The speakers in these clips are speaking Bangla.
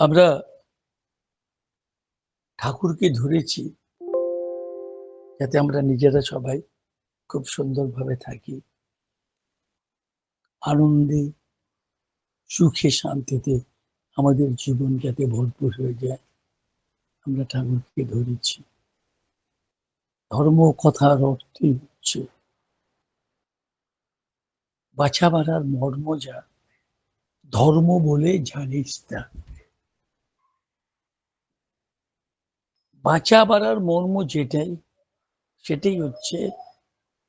আমরা ঠাকুরকে ধরেছি যাতে আমরা নিজেরা সবাই খুব সুন্দরভাবে থাকি। আনন্দে, সুখে, শান্তিতে আমাদের জীবন যাতে ভরপুর হয়ে যায়, আমরা ঠাকুরকে ধরেছি। ধর্ম কথার অর্থই হচ্ছে বাছা বাড়ার মর্ম যা, ধর্ম বলে জানিস না বাঁচা বাড়ার মর্ম যেটাই, সেটাই হচ্ছে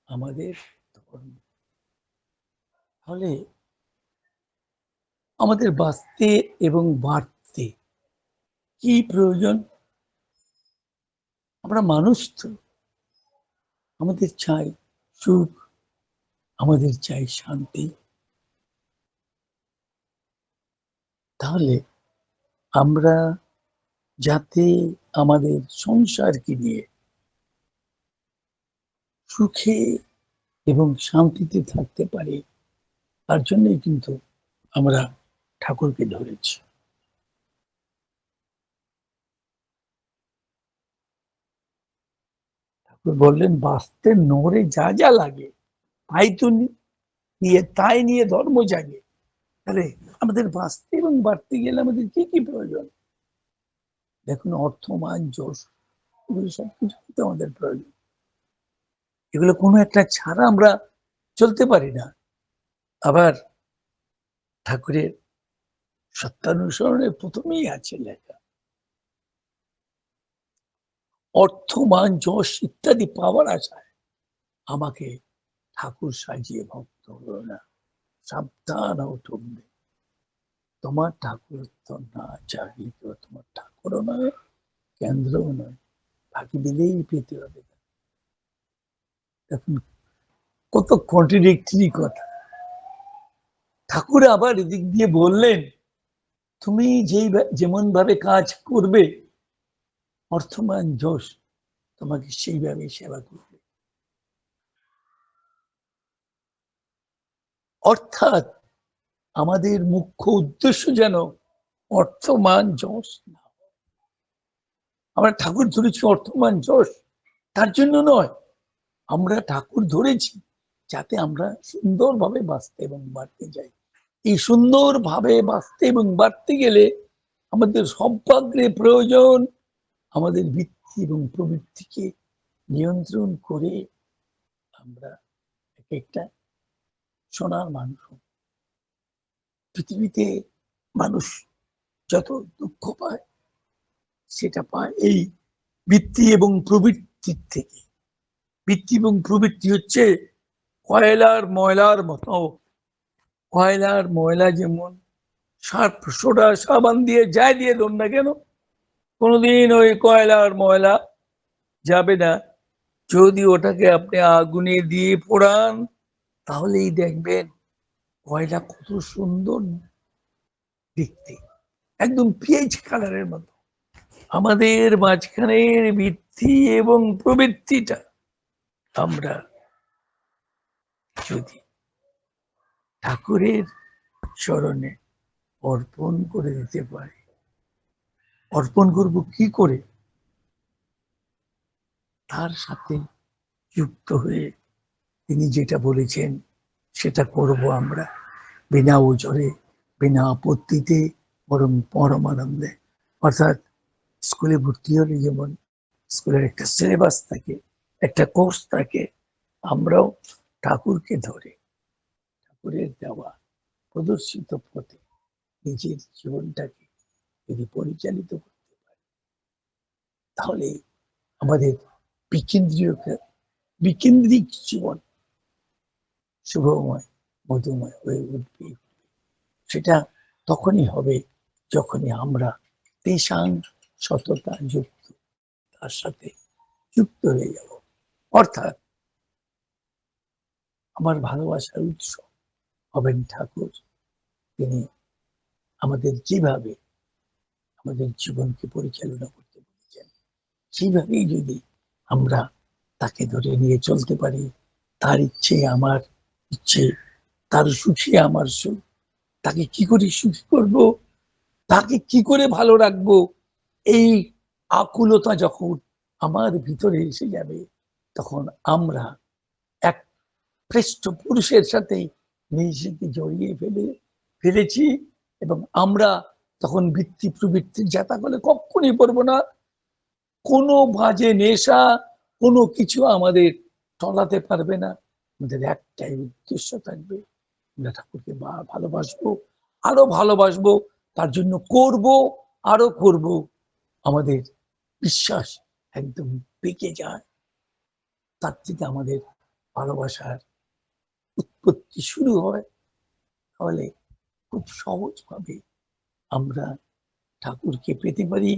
আমাদের ধর্ম। ফলে আমাদের বাঁচতে এবং বাড়তে কি প্রয়োজন? আমরা মানুষ তো। আমাদের চাই সুখ, আমাদের চাই শান্তি। তাহলে আমরা যাতে আমাদের সংসারকে নিয়ে সুখে এবং শান্তিতে থাকতে পারি, তার জন্যই কিন্তু আমরা ঠাকুরকে ধরেছি। ঠাকুর বললেন, বাঁচতে নড়ে যা যা লাগে, তাই তো নিয়ে, তাই নিয়ে ধর্ম জাগে। তাহলে আমাদের বাঁচতে এবং বাড়তে গেলে আমাদের কি কি প্রয়োজন? দেখুন, অর্থ, মান যশ এগুলো সবকিছু তো আমাদের প্রয়োজন। এগুলো কোনো একটা ছাড়া আমরা চলতে পারি না। আবার ঠাকুরের সত্যানুসরণের প্রথমেই আছে লেখা। অর্থ, মান যশ ইত্যাদি পাওয়ার আশায় আমাকে ঠাকুর সাজিয়ে ভক্ত হলো না। সাবধান তোমার ঠাকুর তো না জাগিত তোমার ঠাকুরও নয়, কেন্দ্রও নয়, ফাঁকি দিলেই পেতে হবে এখন কত কন্ট্রাডিক্টরি কথা ঠাকুর আবার এদিক দিয়ে বললেন, তুমি যেই যেমন ভাবে কাজ করবে, অর্থমান যশ তোমাকে সেইভাবে সেবা করবে অর্থাৎ আমাদের মুখ্য উদ্দেশ্য যেন অর্থমান যশ না। আমরা ঠাকুর ধরেছি, অর্থমান যশ। তার জন্য নয়, আমরা ঠাকুর ধরেছি যাতে আমরা সুন্দরভাবে বাঁচতে এবং বাড়তে যাই। এই সুন্দরভাবে বাঁচতে এবং বাড়তে গেলে আমাদের সম্পাগ্রে প্রয়োজন আমাদের বৃত্তি এবং প্রবৃত্তিকে নিয়ন্ত্রণ করে আমরা এক একটা সোনার মানুষ পৃথিবীতে মানুষ যত দুঃখ পায় সেটা পায় এই বৃত্তি এবং প্রবৃত্তির থেকে। বৃত্তি এবং প্রবৃত্তি হচ্ছে কয়লার ময়লার মতো। কয়লার ময়লা যেমন সার্ফ সোডা, সাবান দিয়ে যাই দিয়ে দোন না কেন, কোনোদিন ওই কয়লার ময়লা যাবে না। যদি ওটাকে আপনি আগুনে দিয়ে পোড়ান, তাহলেই দেখবেন কয়লা কত সুন্দর দেখতে। একদম পিএইচ কালারের মতো। আমাদের মাঝখানের বৃদ্ধি এবং প্রবৃত্তিটা আমরা যদি ঠাকুরের চরণে অর্পণ করে দিতে পারি, অর্পণ করব কি করে? তার সাথে যুক্ত হয়ে তিনি যেটা বলেছেন, সেটা করব আমরা। বিনা ওজরে বিনা আপত্তিতে, বরং পরমানন্দে অর্থাৎ স্কুলে ভর্তি হলে যেমন স্কুলের একটা সিলেবাস থাকে, একটা কোর্স থাকে, আমরাও ঠাকুরকে ধরে, ঠাকুরের দেওয়া প্রদর্শিত পথে নিজের জীবনটাকে যদি পরিচালিত করতে পারি, তাহলে আমাদের বিকেন্দ্রীয় বিকেন্দ্রিক জীবন শুভময়, মধুময় হয়ে উঠবে। সেটা তখনই হবে যখনই আমরা তেসাং সততা যুক্ত, তার সাথে যুক্ত হয়ে যাব। অর্থাৎ আমার ভালোবাসার উৎস হবেন ঠাকুর। তিনি আমাদের যেভাবে আমাদের জীবনকে পরিচালনা করতে বলেছেন সেইভাবেই যদি আমরা তাকে ধরে নিয়ে চলতে পারি, তার ইচ্ছে আমার ইচ্ছে, তার সুখী আমার সুখ, তাকে কি করে সুখী করব? তাকে কি করে ভালো রাখব? এই আকুলতা যখন আমার ভিতরে এসে যাবে, তখন আমরা এক পৃষ্ঠপুরুষের সাথে নিজেকে জড়িয়ে ফেলে ফেলেছি এবং আমরা তখন বৃত্তি প্রবৃত্তির যাতা করলে কখনই পড়ব না। কোনো বাজে নেশা, কোনো কিছু আমাদের টলাতে পারবে না। আমাদের একটাই উদ্দেশ্য থাকবে, আমরা ঠাকুরকে ভালোবাসবো, আরও ভালোবাসবো, তার জন্য করব, আরও করব। আমাদের বিশ্বাস একদম বেঁকে যায়। তার থেকে আমাদের ভালোবাসার উৎপত্তি শুরু হয়। তাহলে খুব সহজভাবে আমরা ঠাকুরকে পেতে পারি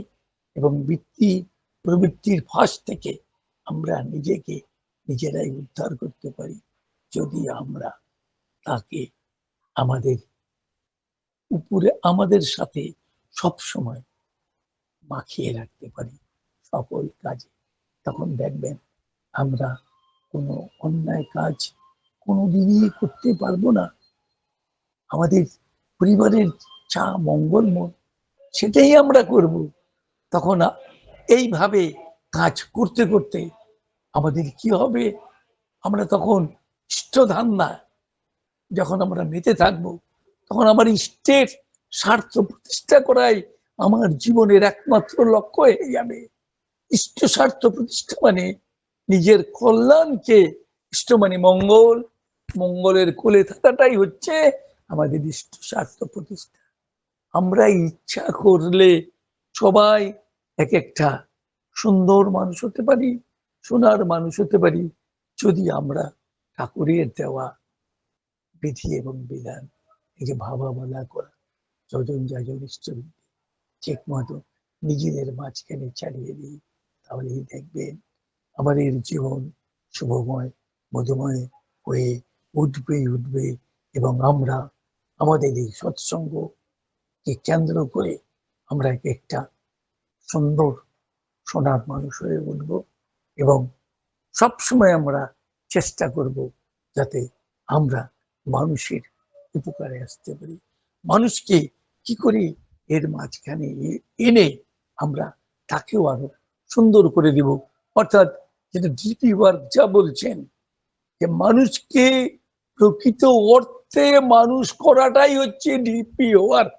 এবং বৃত্তি প্রবৃত্তির ফাঁস থেকে আমরা নিজেকে, নিজেরাই উদ্ধার করতে পারি। যদি আমরা তাকে আমাদের, উপরে আমাদের সাথে সব সময় মাখিয়ে রাখতে পারি সকল কাজে। তখন দেখবেন আমরা কোনো অন্যায় কাজ কোনোদিনই করতে পারব না। আমাদের পরিবারের যা মঙ্গলময়, সেটাই আমরা করব। তখন এইভাবে কাজ করতে করতে আমাদের কি হবে? আমরা তখন ইষ্টধান্না, যখন আমরা মেতে থাকব, তখন আমার ইষ্টের স্বার্থ প্রতিষ্ঠা করাই আমার জীবনের একমাত্র লক্ষ্য হয়ে যাবে ইষ্ট স্বার্থ প্রতিষ্ঠা মানে নিজের কল্যাণকে ইষ্ট মানে মঙ্গল। মঙ্গলের কোলে থাকাটাই হচ্ছে আমাদের ইষ্ট স্বার্থ প্রতিষ্ঠা। আমরা ইচ্ছা করলে সবাই এক একটা সুন্দর মানুষ হতে পারি, সোনার মানুষ হতে পারি, যদি আমরা ঠাকুরের দেওয়া বিধি এবং বিধান এই যে ভাবা বলা করা। যজন যাজন ইষ্টবৃদ্ধি ঠিক মতো নিজেদের মাঝখানে চালিয়ে দিই। তাহলেই দেখবেন আমাদের জীবন শুভময়, মধুময় হয়ে উঠবেই উঠবে এবং আমরা আমাদের এই সৎসঙ্গকে কেন্দ্র করে আমরা একটা সুন্দর সোনার মানুষ হয়ে উঠব এবং সবসময় আমরা চেষ্টা করব যাতে আমরা মানুষের উপকারে আসতে পারি। মানুষকে কি করে এর মাঝখানে এনে আমরা তাকেও আরও সুন্দর করে দিব। অর্থাৎ যেটা ডিপি ওয়ার্ক যা বলছেন, যে মানুষকে প্রকৃত অর্থে মানুষ করাটাই হচ্ছে ডিপি ওয়ার্ক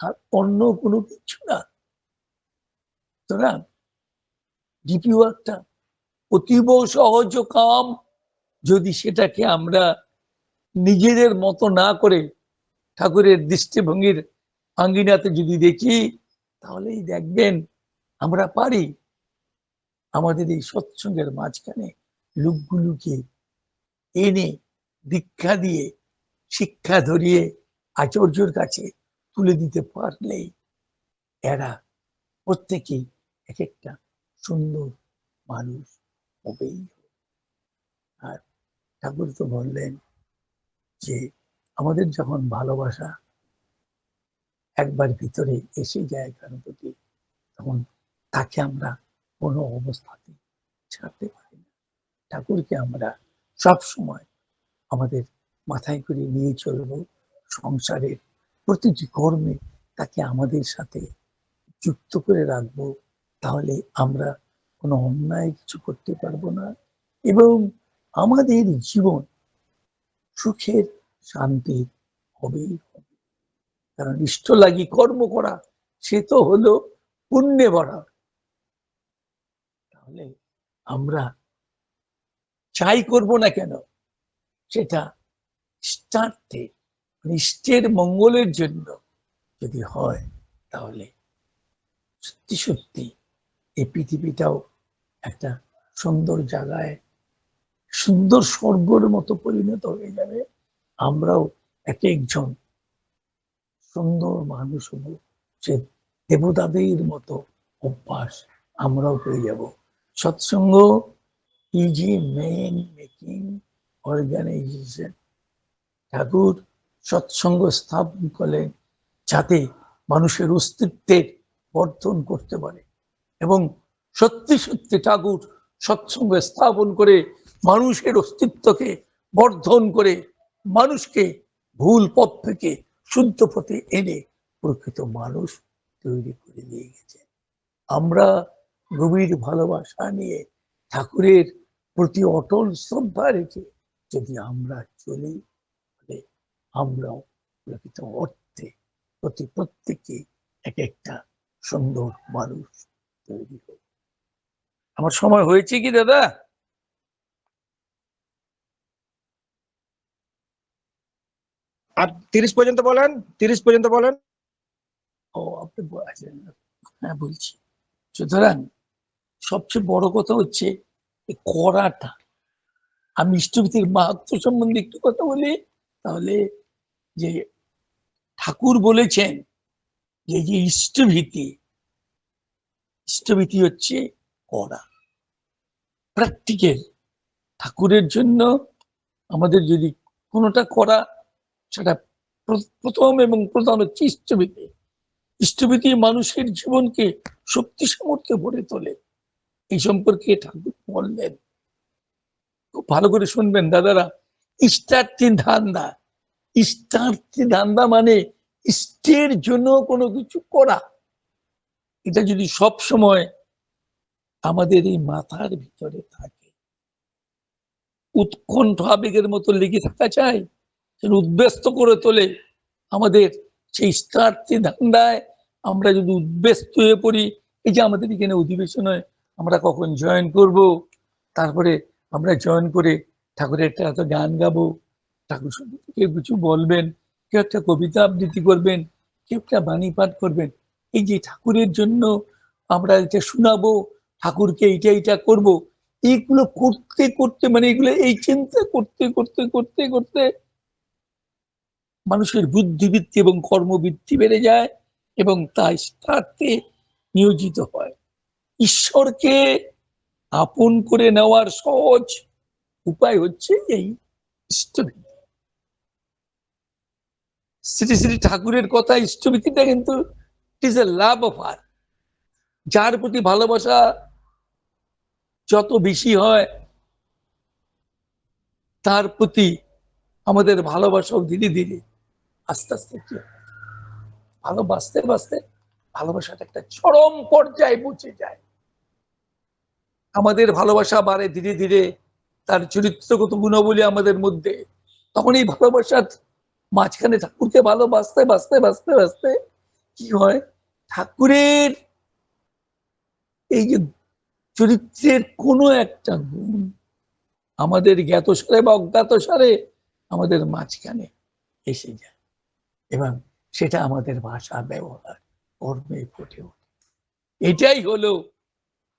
আর অন্য কোনো কিছু না। সুতরাং ডিপি ওয়ার্কটা অতীব সহজ কাম। যদি সেটাকে আমরা নিজেদের মতো না করে ঠাকুরের দৃষ্টিভঙ্গির আঙ্গিনাতে যদি দেখি, তাহলেই দেখবেন আমরা পারি আমাদের এই সৎসঙ্গের মাঝখানে লোকগুলোকে এনে দীক্ষা দিয়ে, শিক্ষা ধরিয়ে, আচার্যর কাছে তুলে দিতে পারলেই এরা প্রত্যেকেই এক একটা সুন্দর মানুষ হবেই। আর ঠাকুর তো বললেন যে আমাদের যখন ভালোবাসা একবার ভিতরে এসে যায় কারোর প্রতি, তখন তাকে আমরা কোনো অবস্থাতে ছাড়তে পারি না। ঠাকুরকে আমরা সব সময় আমাদের মাথায় করে নিয়ে চলব, সংসারের প্রতিটি কর্মে তাকে আমাদের সাথে যুক্ত করে রাখব, তাহলে আমরা কোনো অন্যায় কিছু করতে পারব না। এবং আমাদের জীবন সুখের শান্তির হবেই হবে। কারণ ইষ্ট লাগি কর্ম করা, সে তো হলো পুণ্যে ভরা। তাহলে আমরা চাই করব না কেন? সেটা ইষ্টার্থে, ইষ্টের মঙ্গলের জন্য যদি হয়, তাহলে সত্যি সত্যি এই পৃথিবীটাও একটা সুন্দর জায়গায়, সুন্দর স্বর্গের মতো পরিণত হয়ে যাবে। আমরাও এক একজন সুন্দর মানুষ হব সে দেবতাদের মতো অভ্যাস আমরাও পেয়ে যাব। Satsang is men making organisation Thakur Satsang স্থাপন করলেন যাতে মানুষের অস্তিত্বের বর্ধন করতে পারে এবং সত্যি সত্যি ঠাকুর সৎসঙ্গ স্থাপন করে মানুষের অস্তিত্বকে বর্ধন করে মানুষকে ভুল পথ থেকে শুদ্ধ পথে এনে প্রকৃত মানুষ তৈরি করে দিয়ে গেছেন আমরা গভীর ভালোবাসা নিয়ে ঠাকুরের প্রতি অটল শ্রদ্ধা রেখে যদি আমরা চলি, তাহলে আমরাও প্রকৃত অর্থে প্রতি প্রত্যেকে এক একটা সুন্দর মানুষ তৈরি হব। আমার সময় হয়েছে কি দাদা? আর তিরিশ পর্যন্ত বলেন, তিরিশ পর্যন্ত বলেন। ও, আপনি বলছেন হ্যাঁ বলছি। সুতরাং সবচেয়ে বড় কথা হচ্ছে করাটা। আমি ইষ্টভীতির মাহাত্ম সম্বন্ধে একটু কথা বলি, তাহলে যে ঠাকুর বলেছেন যে যে ইষ্টভীতি ইষ্টভীতি হচ্ছে করা। প্র্যাকটিক্যাল। ঠাকুরের জন্য আমাদের যদি কোনোটা করা সেটা প্রথম এবং প্রধান হচ্ছে ইষ্টভীতি। ইষ্টভীতি মানুষের জীবনকে শক্তি সামর্থ্যে ভরে তোলে। এই সম্পর্কে ঠাকুর বললেন। খুব ভালো করে শুনবেন দাদারা। ইষ্টার্থী ধান্দা ইষ্টার্থী ধান্দা মানে ইষ্টের জন্য কোনো কিছু করা। এটা যদি সব সময় আমাদের এই মাথার ভিতরে থাকে, উৎকণ্ঠ আবেগের মতো লেগে থাকা চাই যেন উদ্ব্যস্ত করে তোলে। আমাদের সেই ইষ্টার্থী ধান্দায় আমরা যদি উদ্ব্যস্ত হয়ে পড়ি, এই যে আমাদের এখানে অধিবেশন হয় আমরা কখন জয়েন করব, তারপরে আমরা জয়েন করে ঠাকুরের একটা এত গান গাবো, ঠাকুর কেউ কিছু বলবেন, কেউ একটা কবিতা আবৃত্তি করবেন, কেউ একটা বাণী পাঠ করবেন, এই যে ঠাকুরের জন্য আমরা এটা শোনাবো, ঠাকুরকে এইটা এইটা করব, এইগুলো করতে করতে মানে এগুলো এই চিন্তা করতে করতে করতে করতে মানুষের বুদ্ধিবৃত্তি এবং কর্মবৃত্তি বেড়ে যায় এবং তাই স্বার্থে নিয়োজিত হয়। ঈশ্বরকে আপন করে নেওয়ার সহজ উপায় হচ্ছে এই ইষ্টভীতি শ্রী শ্রী ঠাকুরের কথা ইষ্টভীতিটা কিন্তু ইজ এ লাভ অফ আর যার প্রতি ভালোবাসা যত বেশি হয়, তার প্রতি আমাদের ভালোবাসাও ধীরে ধীরে আস্তে আস্তে কি ভালোবাসতে বাসতে ভালোবাসাটা একটা চরম পর্যায়ে পৌঁছে যায়। আমাদের ভালোবাসা বাড়ে ধীরে ধীরে, তার চরিত্রগত গুণাবলী আমাদের মধ্যে। তখন এই ভালোবাসার মাঝখানে ঠাকুরকে ভালোবাসতে, বাসতে বাসতে বাসতে কি হয়? ঠাকুরের এই যে চরিত্রের কোনো একটা গুণ আমাদের জ্ঞাত সারে বা অজ্ঞাত সারে আমাদের মাঝখানে এসে যায়। এবং সেটা আমাদের ভাষা ব্যবহার কর্মে ফুটে ওঠে এটাই হলো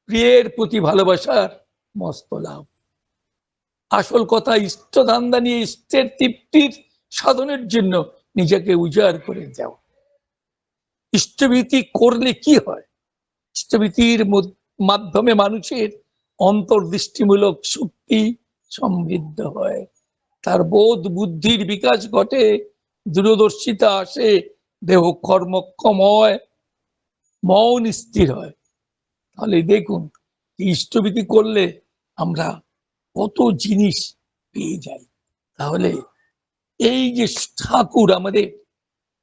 প্রিয়ের প্রতি ভালোবাসার মস্ত লাভ। আসল কথা ইষ্ট ধান্দা নিয়ে ইষ্টের তৃপ্তির সাধনের জন্য নিজেকে উজাড় করে দেওয়া। ইষ্টভীতি করলে কি হয়? ইষ্টভীতির মধ্য- মাধ্যমে মানুষের অন্তর্দৃষ্টিমূলক শক্তি সমৃদ্ধ হয়। তার বোধ বুদ্ধির বিকাশ ঘটে দূরদর্শিতা আসে, দেহ কর্মক্ষম হয় মন স্থির হয়। তাহলে দেখুন, ইষ্টভীতি করলে আমরা কত জিনিস পেয়ে যাই। তাহলে এই যে ঠাকুর আমাদের,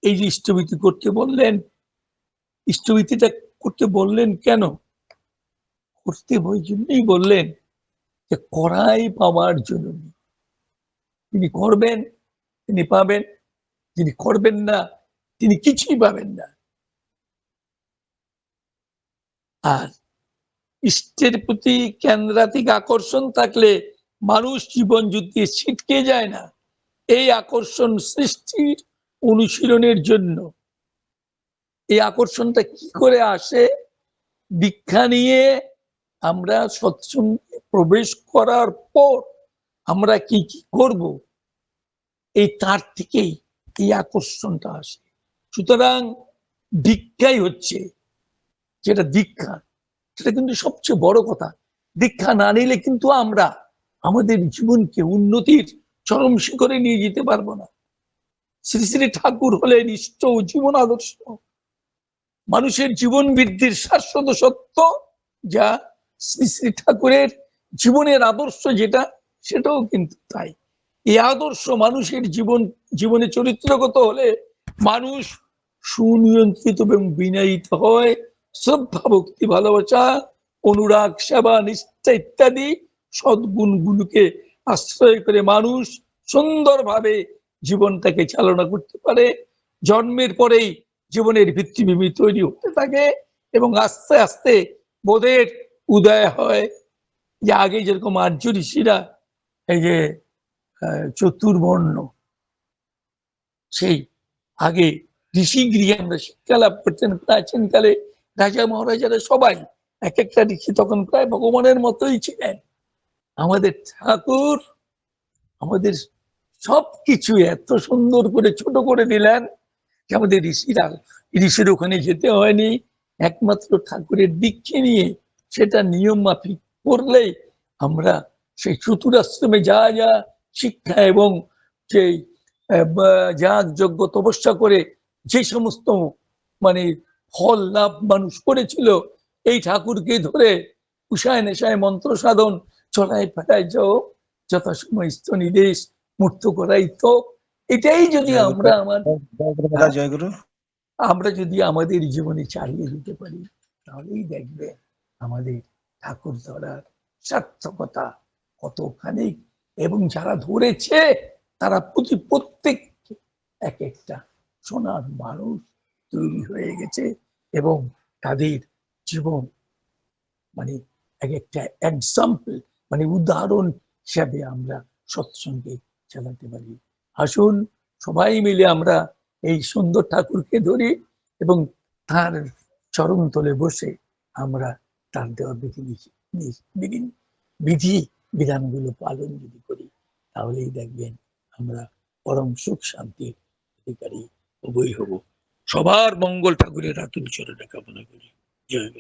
এই যে ইষ্টভীতি করতে বললেন, ইষ্টভীতিটা করতে বললেন কেন? করতে ওই জন্যই বললেন যে করাই পাওয়ার জন্য। তিনি করবেন, তিনি পাবেন। যিনি করবেন না, তিনি কিছুই পাবেন না। আর ইষ্টের প্রতি কেন্দ্রাতিক আকর্ষণ থাকলে মানুষ জীবন যুদ্ধে ছিটকে যায় না। এই আকর্ষণ সৃষ্টির অনুশীলনের জন্য। এই আকর্ষণটা কি করে আসে? দীক্ষা নিয়ে আমরা সৎসঙ্গে প্রবেশ করার পর আমরা কি কি করব? এই তার থেকেই এই আকর্ষণটা আসে? সুতরাং দীক্ষাই হচ্ছে যেটা দীক্ষা। সেটা কিন্তু সবচেয়ে বড় কথা। দীক্ষা না নিলে কিন্তু আমরা আমাদের জীবনকে উন্নতির চরম শিখরে নিয়ে যেতে পারব না। শ্রী শ্রী ঠাকুর হলেন ইষ্ট ও জীবন আদর্শ। মানুষের জীবন বৃদ্ধির শাশ্বত সত্য যা শ্রী শ্রী ঠাকুরের জীবনের আদর্শ যেটা, সেটাও কিন্তু তাই। এই আদর্শ মানুষের জীবন, জীবনে চরিত্রগত হলে মানুষ সুনিয়ন্ত্রিত এবং বিনয়িত হয়। শ্রদ্ধা ভক্তি ভালোবাসা, অনুরাগ, সেবা, নিষ্ঠা ইত্যাদি সদ্গুণগুলোকে আশ্রয় করে মানুষ সুন্দরভাবে জীবনটাকে চালনা করতে পারে। জন্মের পরেই জীবনের ভিত্তিভূমি তৈরি হতে থাকে এবং আস্তে আস্তে বোধের উদয় হয়। যে আগে যেরকম আর্য ঋষিরা এই যে চতুর্বর্ণ। সেই আগে ঋষি গৃহে আমরা শিক্ষা লাভ করতেন, প্রাচীন কালে রাজা মহারাজারা সবাই এক একটা ঋষি তখন প্রায় ভগবানের মতোই ছিলেন। আমাদের ঠাকুর আমাদের সবকিছু এত সুন্দর করে ছোট করে দিলেন যে আমাদের ঋষিরা, ঋষির ওখানে যেতে হয়নি। একমাত্র ঠাকুরের দীক্ষে নিয়ে সেটা নিয়ম মাফিক করলেই আমরা সেই চতুরাশ্রমে যা যা শিক্ষা এবং সেই আহ, যাগ যজ্ঞ তপস্যা করে যে সমস্ত মানে ফল লাভ মানুষ করেছিল এই ঠাকুরকে ধরে উষায় নেশায় মন্ত্র সাধন চলায় ফেরায় যাও যথাসময় স্তনিদেশ মুক্ত করাই তো এটাই যদি আমরা আমার আমরা যদি আমাদের জীবনে চালিয়ে দিতে পারি তাহলেই দেখবে আমাদের ঠাকুর ধরার সার্থকতা কতখানি এবং যারা ধরেছে, তারা প্রতি প্রত্যেক এক একটা সোনার মানুষ তৈরি হয়ে গেছে এবং তাদের জীবন মানে এক একটা এক্সাম্পল মানে উদাহরণ হিসাবে আমরা সৎসঙ্গে চালাতে পারি। আসুন সবাই মিলে আমরা এই সুন্দর ঠাকুরকে ধরি এবং তার চরণ তলে বসে আমরা তার দেওয়া বিধি বিধি- বিধি বিধানগুলো পালন যদি করি, তাহলেই দেখবেন আমরা পরম সুখ শান্তির অধিকারী উভয় হব। সবার মঙ্গল ঠাকুরের আতুল চরণে কামনা করি। জয়